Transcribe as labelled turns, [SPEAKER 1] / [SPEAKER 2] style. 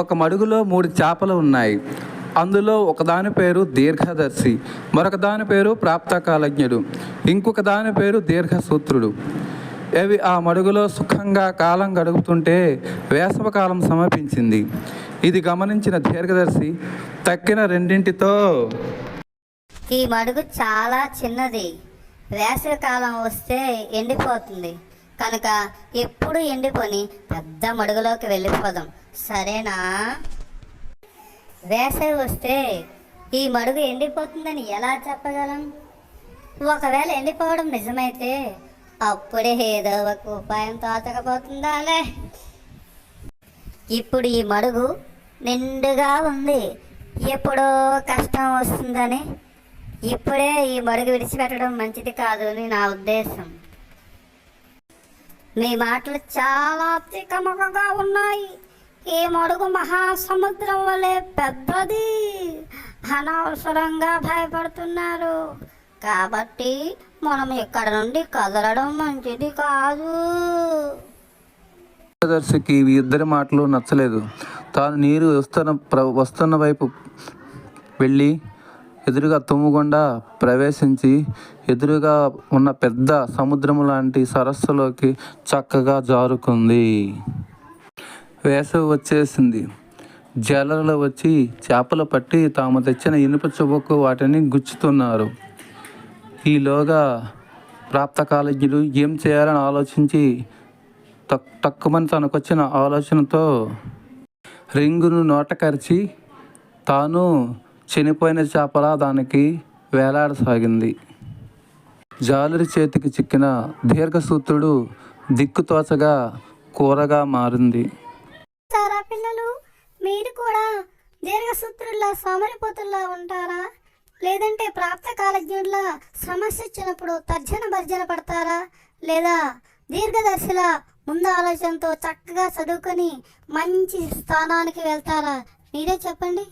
[SPEAKER 1] ఒక మడుగులో మూడు చేపలు ఉన్నాయి. అందులో ఒకదాని పేరు దీర్ఘదర్శి మరొక దాని పేరు ప్రాప్తకాలజ్ఞుడు ఇంకొక దాని పేరు దీర్ఘసూత్రుడు. అవి ఆ మడుగులో సుఖంగా కాలం గడుపుతుంటే వేసవకాలం సమీపించింది ఇది గమనించిన దీర్ఘదర్శి తక్కిన రెండింటితో
[SPEAKER 2] ఈ మడుగు చాలా చిన్నది. వేసవి కాలం వస్తే ఎండిపోతుంది. కనుక ఎప్పుడు ఎండిపోని పెద్ద మడుగులోకి వెళ్ళిపోదాం. సరేనా? వేసవి వస్తే ఈ మడుగు ఎండిపోతుందని ఎలా చెప్పగలం? ఒకవేళ ఎండిపోవడం నిజమైతే అప్పుడే ఏదో ఒక ఉపాయం తోచకపోతుందాలే ఇప్పుడు ఈ మడుగు నిండుగా ఉంది. ఎప్పుడో కష్టం వస్తుందని ఇప్పుడే ఈ మడుగు విడిచిపెట్టడం మంచిది కాదు అని నా ఉద్దేశం. మీ మాటలు చాలా తికమకగా ఉన్నాయి. ఈ మడుగు మహాసముద్రం వలె పెద్దది. అనవసరంగా భయపడుతున్నారు. కాబట్టి మనం ఇక్కడ నుండి కదలడం మంచిది కాదు.
[SPEAKER 1] దీర్ఘదర్శికి ఈ ఇద్దరి మాటలు నచ్చలేదు. తాను నీరు వస్తున్న వస్తున్న వైపు వెళ్ళి ఎదురుగా తుమ్ముకుండా ప్రవేశించి ఎదురుగా ఉన్న పెద్ద సముద్రం లాంటి సరస్సులోకి చక్కగా జారుకుంది. వేసవి వచ్చేసింది. జలలు వచ్చి చేపలు పట్టి తాము తెచ్చిన ఇనుప చువ్వకు వాటిని గుచ్చుతున్నారు. ఈలోగా ప్రాప్తకాలజ్ఞుడు ఏం చేయాలని ఆలోచించి తక్ తక్కువని తనకొచ్చిన ఆలోచనతో రింగును నోటకరిచి తాను చనిపోయిన చేపలా దానికి వేలాడసాగింది. జాలరి చేతికి చిక్కిన దీర్ఘసూత్రుడు దిక్కుతోచగా కూరగా మారింది.
[SPEAKER 2] సారా పిల్లలు మీరు కూడా దీర్ఘసూత్రుల్లా సోమరిపోతుల్లా ఉంటారా? లేదంటే ప్రాప్త కాలజ్ఞుడిలా సమస్య వచ్చినప్పుడు తర్జన భర్జన పడతారా? లేదా దీర్ఘదర్శిలా ముందు ఆలోచనతో చక్కగా చదువుకొని మంచి స్థానానికి వెళ్తారా? మీరే చెప్పండి.